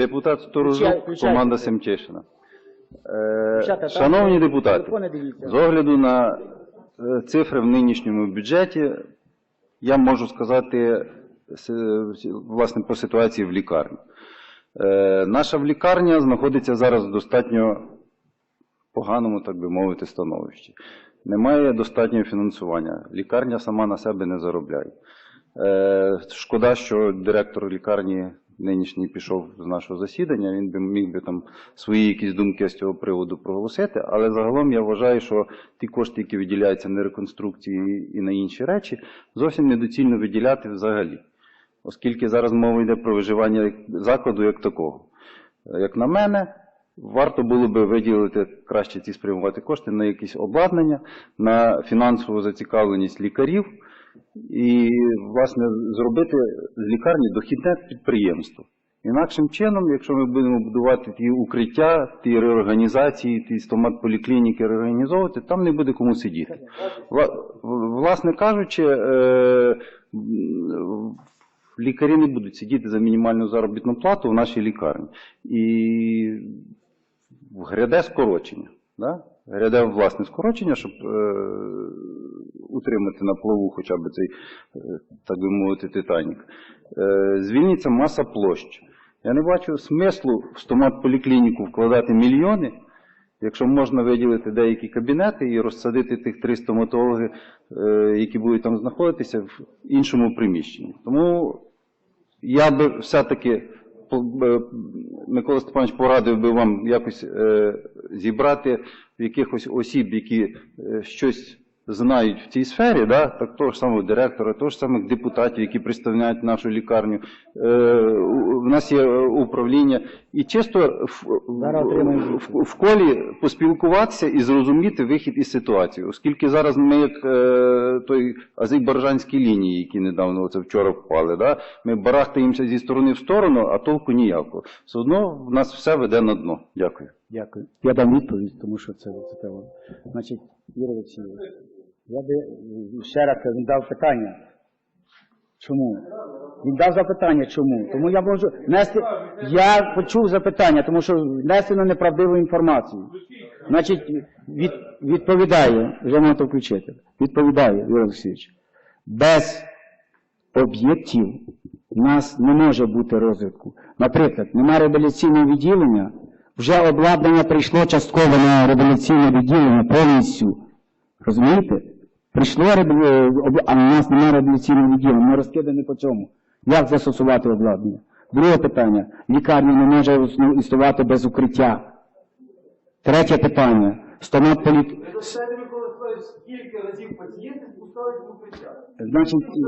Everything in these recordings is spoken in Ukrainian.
Депутат Сторожук, команда Семчишина. Е, Шановні депутати, з огляду на е, цифри в нинішньому бюджеті, я можу сказати власне по ситуації в лікарні. Е, Наша в лікарня знаходиться зараз в достатньо поганому, так би мовити, становищі. Немає достатнього фінансування. Лікарня сама на себе не заробляє. Шкода, що директор лікарні нинішній пішов з нашого засідання. Він би міг би там свої якісь думки з цього приводу проголосити. Але загалом я вважаю, що ті кошти, які виділяються на реконструкції і на інші речі, зовсім недоцільно виділяти взагалі. Оскільки зараз мова йде про виживання закладу як такого. Як на мене, варто було би виділити краще ці спрямувати кошти на якісь обладнання, на фінансову зацікавленість лікарів і, власне, зробити з лікарні дохідне підприємство. Інакшим чином, якщо ми будемо будувати ті укриття, ті реорганізації, ті стомат-поліклініки реорганізовувати, там не буде кому сидіти. Власне кажучи, е, лікарі не будуть сидіти за мінімальну заробітну плату в нашій лікарні. І гряде скорочення. Да? Гряде власне скорочення, щоб е, утримати на плаву хоча б цей, е, так би мовити, Титанік. Е, звільниться маса площ. Я не бачу смислу в стомат-поліклініку вкладати мільйони, якщо можна виділити деякі кабінети і розсадити тих три стоматологи, е, які будуть там знаходитися, в іншому приміщенні. Тому я би все-таки Микола Степанович порадив би вам якось зібрати якихось осіб, які щось знають в цій сфері, да? так того ж самого директора, того ж самих депутатів, які представляють нашу лікарню. Е, у- в нас є е, управління. І чисто в, отримаємо в, в колі поспілкуватися і зрозуміти вихід із ситуації. Оскільки зараз ми як е, той азербайджанські лінії, які недавно оце вчора впали, да? ми барахтаємося зі сторони в сторону, а толку ніякого. Все одно в нас все веде на дно. Дякую. Дякую. Я дам відповідь, тому що це цікаво. Значить, Юрій Олексійович, я би ще раз він дав питання. Чому? Він дав запитання, чому? Тому я можу нести. Я почув запитання, тому що внесено неправдиву інформацію. Значить, від, відповідаю, вже можете включити. Відповідаю, Юрій Олексійович. Без об'єктів у нас не може бути розвитку. Наприклад, немає реабілітаційного відділення, вже обладнання прийшло частково на реабілітаційне відділення повністю. Розумієте? Прийшло а у нас немає реабілітаційного відділення, ми розкидані по цьому. Як застосувати обладнання? Друге питання. Лікарня не може існувати без укриття. Третє питання. Стомат полі... Дайте Микола Степанович, скільки разів пацієнти спускають в укриття? Значить, е,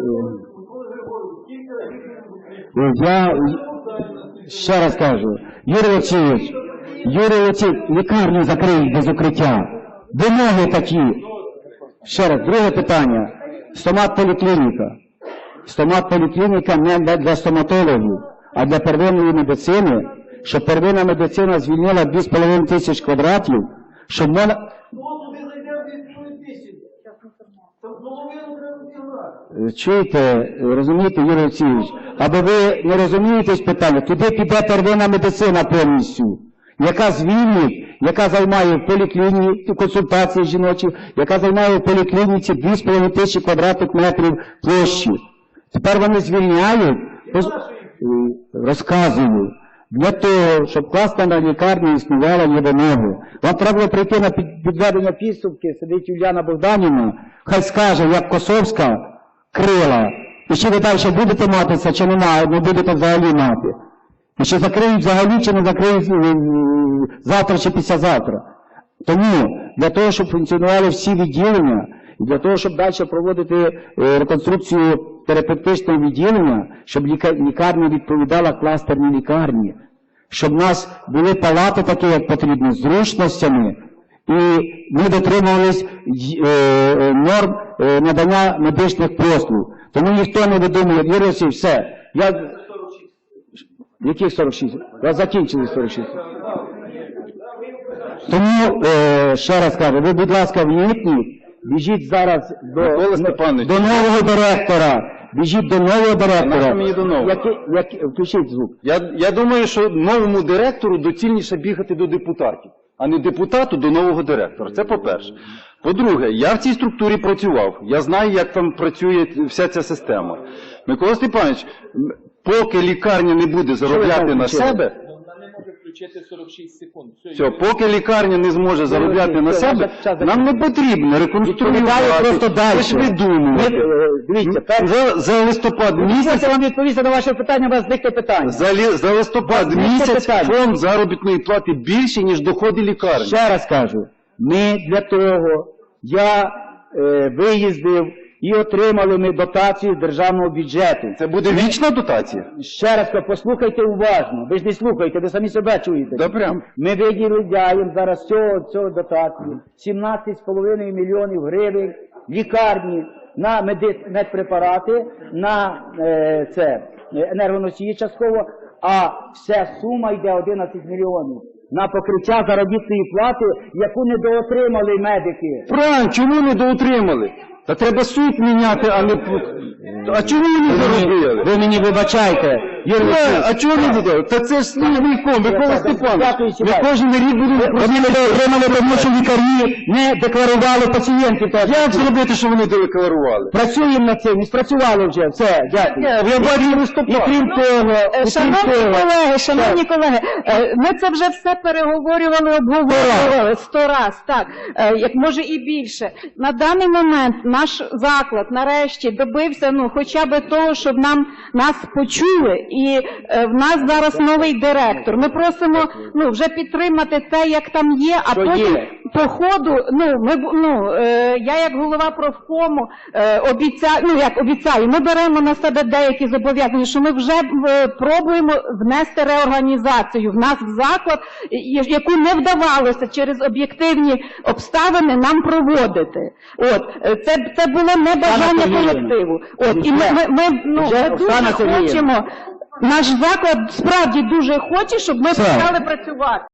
в укриття? я ще раз кажу, Юрій Олексійович, Юрій Олексійович, лікарню закриють без укриття. Вимоги такі. Ще раз, друге питання. Стомат-поліклініка. Стомат-поліклініка не для- стоматологів, а для первинної медицини, щоб первинна медицина звільнила 2,5 тисяч квадратів, щоб можна... Чуєте, розумієте, Юрій Олексійович, або ви не розумієтесь питання, туди піде первинна медицина повністю, яка звільнить, яка займає в поліклініці консультації жіночі, яка займає в поліклініці 2,5 тисячі квадратних метрів площі. Тепер вони звільняють, роз- розказую, для того, щоб класна на лікарні існувала вимоги. Вам треба прийти на підведення підсумки, сидить Юліана Богданівна, хай скаже, як Косовська крила. І чи ви далі будете мати це, чи немає, не будете взагалі мати. І чи закриють взагалі, чи не закриють е, завтра чи післязавтра. Тому для того, щоб функціонували всі відділення, і для того, щоб далі проводити е, реконструкцію терапевтичного відділення, щоб лікарня відповідала кластерній лікарні, щоб у нас були палати такі, як потрібно, з зручностями, і ми дотримувались е, норм надання медичних послуг. Тому ніхто не видумує, Васильович, все. Я... Яких 46? Я закінчили 46. Тому, е, ще раз кажу, ви, будь ласка, вникніть, біжіть зараз до, Микола Степанович. до нового директора біжіть до нового директора. нащо мені до нового? Який- який- включіть звук. Я, я думаю, що новому директору доцільніше бігати до депутатів, а не депутату до нового директора. Це по-перше. По-друге, я в цій структурі працював. Я знаю, як там працює вся ця система. Микола Степанович, м, поки лікарня не буде заробляти на себе, Вона не може включити 46 секунд. все, поки лікарня не зможе заробляти на себе, нам не потрібно Відповідаю реконструювати, просто далі. Ми, е, Дивіться, перше. За, за листопад місяць вам відповісти на ваше питання, у вас зникне питання. За, лі- за листопад Вас місяць питання. фонд заробітної плати більше, ніж доходи лікарні. Ще раз кажу, ми для того, я е, виїздив і отримали ми дотацію з державного бюджету. Це буде вічна дотація? Ще раз кажу, послухайте уважно, ви ж не слухаєте, ви самі себе чуєте. Да прям. Ми виділяємо зараз цього, цього дотацію 17,5 мільйонів гривень лікарні на меди- медпрепарати, на е, це енергоносії частково, а вся сума йде 11 мільйонів на покриття заробітної плати, яку недоотримали медики. Правильно, чому не доутримали? Та треба суд міняти, а не... А чому ви не заробили? Ви мені вибачайте, Юрій А чого не додали? Та це ж фонд, Микола Степанович. Ми кожен рік будемо Вони не отримали, тому що лікарі не декларували пацієнтів. Як зробити, що вони декларували? Працюємо над цим, і спрацювали вже, все, дякую. Я бачу І крім того, Е, і крім Шановні того, колеги, шановні колеги, е, ми це вже все переговорювали, обговорювали сто раз, так, е, як може і більше. На даний момент наш заклад нарешті добився, ну, хоча б того, щоб нам нас почули, і е, в нас зараз новий директор. Ми просимо ну, вже підтримати те, як там є, а потім? По ходу, ну, ми, ну, е, я як голова профкому е, обіцяю, ну як обіцяю, ми беремо на себе деякі зобов'язання, що ми вже е, пробуємо внести реорганізацію в нас в заклад, яку не вдавалося через об'єктивні обставини нам проводити. От, е, це, це було небажання колективу. От, і ми, ми, ми, ну, Вже ми дуже хочемо, наш заклад справді дуже хоче, щоб ми почали працювати.